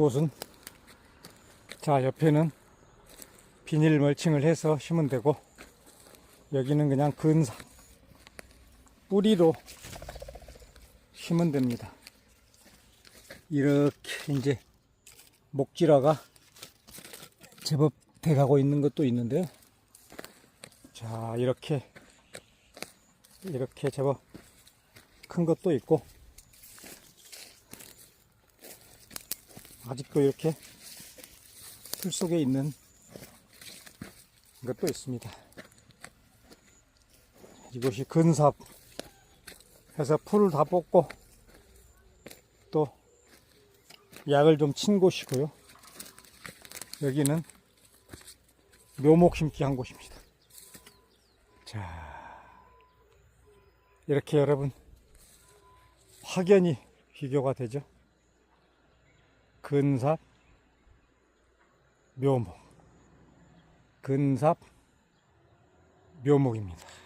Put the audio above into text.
이곳은 자 옆에는 비닐 멀칭을 해서 심으면 되고 여기는 그냥 근사 뿌리로 심으면 됩니다. 이렇게 이제 목질화가 제법 돼가고 있는 것도 있는데요. 자 이렇게 이렇게 제법 큰 것도 있고 아직도 이렇게 풀 속에 있는 것도 있습니다. 이곳이 근삽 해서 풀을 다 뽑고 또 약을 좀 친 곳이고요. 여기는 묘목 심기 한 곳입니다. 자, 이렇게 여러분 확연히 비교가 되죠. 근삽, 묘목, 근삽, 묘목입니다.